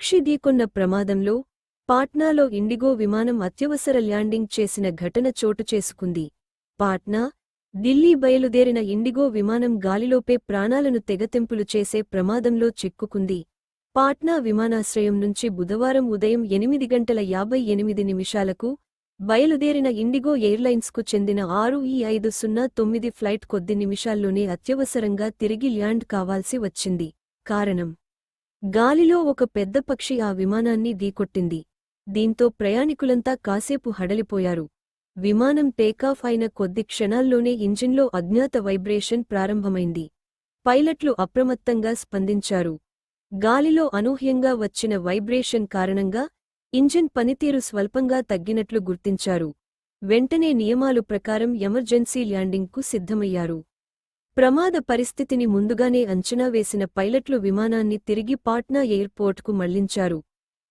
పక్షి ప్రమాదంలో పాట్నాలో ఇండిగో విమానం అత్యవసర ల్యాండింగ్ చేసిన ఘటన చోటు చేసుకుంది. పాట్నా ఢిల్లీ బయలుదేరిన ఇండిగో విమానం గాలిలోపే ప్రాణాలను తెగతెంపులు చేసే ప్రమాదంలో చిక్కుకుంది. పాట్నా విమానాశ్రయం నుంచి బుధవారం ఉదయం ఎనిమిది గంటల యాభై ఎనిమిది నిమిషాలకు బయలుదేరిన ఇండిగో ఎయిర్లైన్స్కు చెందిన ఆరు ఈ ఐదు సున్నా తొమ్మిది ఫ్లైట్ కొద్ది నిమిషాల్లోనే అత్యవసరంగా తిరిగి ల్యాండ్ కావాల్సి వచ్చింది. కారణం గాలిలో ఒక పెద్ద పక్షి ఆ విమానాన్ని ఢీకొట్టింది. దీంతో ప్రయాణికులంతా కాసేపు హడలిపోయారు. విమానం టేకాఫ్ అయిన కొద్ది క్షణాల్లోనే ఇంజిన్లో అజ్ఞాత వైబ్రేషన్ ప్రారంభమైంది. పైలట్లు అప్రమత్తంగా స్పందించారు. గాలిలో అనూహ్యంగా వచ్చిన వైబ్రేషన్ కారణంగా ఇంజిన్ పనితీరు స్వల్పంగా తగ్గినట్లు గుర్తించారు. వెంటనే నియమాలు ప్రకారం ఎమర్జెన్సీ ల్యాండింగ్కు సిద్ధమయ్యారు. ప్రమాద పరిస్థితిని ముందుగానే అంచనా వేసిన పైలట్లు విమానాన్ని తిరిగి పాట్నా ఎయిర్పోర్ట్కు మళ్ళించారు.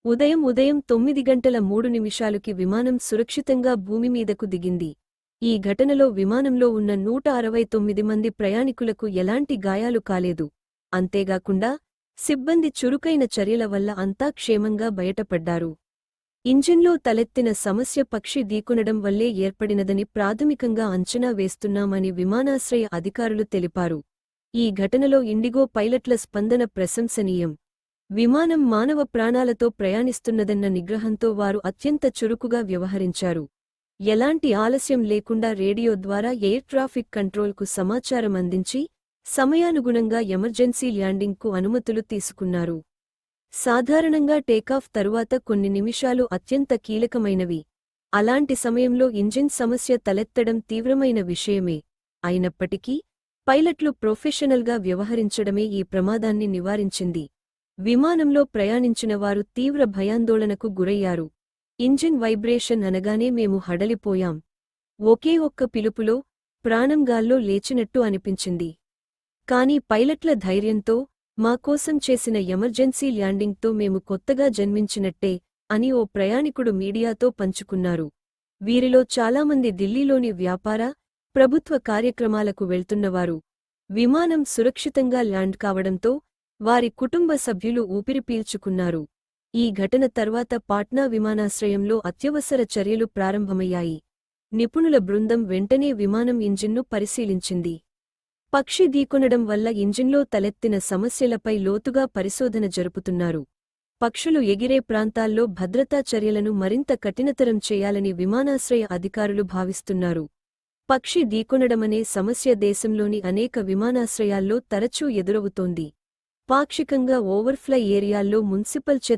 ఉదయం ఉదయం తొమ్మిది గంటల మూడు నిమిషాలుకి విమానం సురక్షితంగా భూమి మీదకు దిగింది. ఈ ఘటనలో విమానంలో ఉన్న నూట అరవై తొమ్మిది మంది ప్రయాణికులకు ఎలాంటి గాయాలు కాలేదు. అంతేగాకుండా సిబ్బంది చురుకైన చర్యల వల్ల అంతా క్షేమంగా బయటపడ్డారు. ఇంజిన్లో తలెత్తిన సమస్య పక్షి ఢీకొనడం వల్లే ఏర్పడినదని ప్రాథమికంగా అంచనా వేస్తున్నామని విమానాశ్రయ అధికారులు తెలిపారు. ఈ ఘటనలో ఇండిగో పైలట్ల స్పందన ప్రశంసనీయం. విమానం మానవ ప్రాణాలతో ప్రయాణిస్తున్నదన్న నిగ్రహంతో వారు అత్యంత చురుకుగా వ్యవహరించారు. ఎలాంటి ఆలస్యం లేకుండా రేడియో ద్వారా ఎయిర్ ట్రాఫిక్ కంట్రోల్కు సమాచారం అందించి సమయానుగుణంగా ఎమర్జెన్సీ ల్యాండింగ్కు అనుమతులు తీసుకున్నారు. సాధారణంగా టేకాఫ్ తరువాత కొన్ని నిమిషాలు అత్యంత కీలకమైనవి. అలాంటి సమయంలో ఇంజిన్ సమస్య తలెత్తడం తీవ్రమైన విషయమే. అయినప్పటికీ పైలట్లు ప్రొఫెషనల్గా వ్యవహరించడమే ఈ ప్రమాదాన్ని నివారించింది. విమానంలో ప్రయాణించిన వారు తీవ్ర భయాందోళనకు గురయ్యారు. ఇంజిన్ వైబ్రేషన్ అనగానే మేము హడలిపోయాం. ఒకే ఒక్క పిలుపులో ప్రాణంగాల్లో లేచినట్టు అనిపించింది. కాని పైలట్ల ధైర్యంతో మా కోసం చేసిన ఎమర్జెన్సీ ల్యాండింగ్తో మేము కొత్తగా జన్మించినట్టే అని ఓ ప్రయాణికుడు మీడియాతో పంచుకున్నారు. వీరిలో చాలామంది ఢిల్లీలోని వ్యాపార ప్రభుత్వ కార్యక్రమాలకు వెళ్తున్నవారు. విమానం సురక్షితంగా ల్యాండ్ కావడంతో వారి కుటుంబ సభ్యులు ఊపిరి పీల్చుకున్నారు. ఈ ఘటన తర్వాత పాట్నా విమానాశ్రయంలో అత్యవసర చర్యలు ప్రారంభమయ్యాయి. నిపుణుల బృందం వెంటనే విమానం ఇంజిన్ను పరిశీలించింది. పక్షి ఢీకొనడం వల్ల ఇంజిన్లో తలెత్తిన సమస్యలపై లోతుగా పరిశోధన జరుపుతున్నారు. పక్షులు ఎగిరే ప్రాంతాల్లో భద్రతా చర్యలను మరింత కఠినతరం చేయాలని విమానాశ్రయ అధికారులు భావిస్తున్నారు. పక్షి ఢీకొనడమనే సమస్య దేశంలోని అనేక విమానాశ్రయాల్లో తరచూ ఎదురవుతోంది. పాక్షికంగా ఓవర్ఫ్లై ఏరియాల్లో మున్సిపల్ చెత్త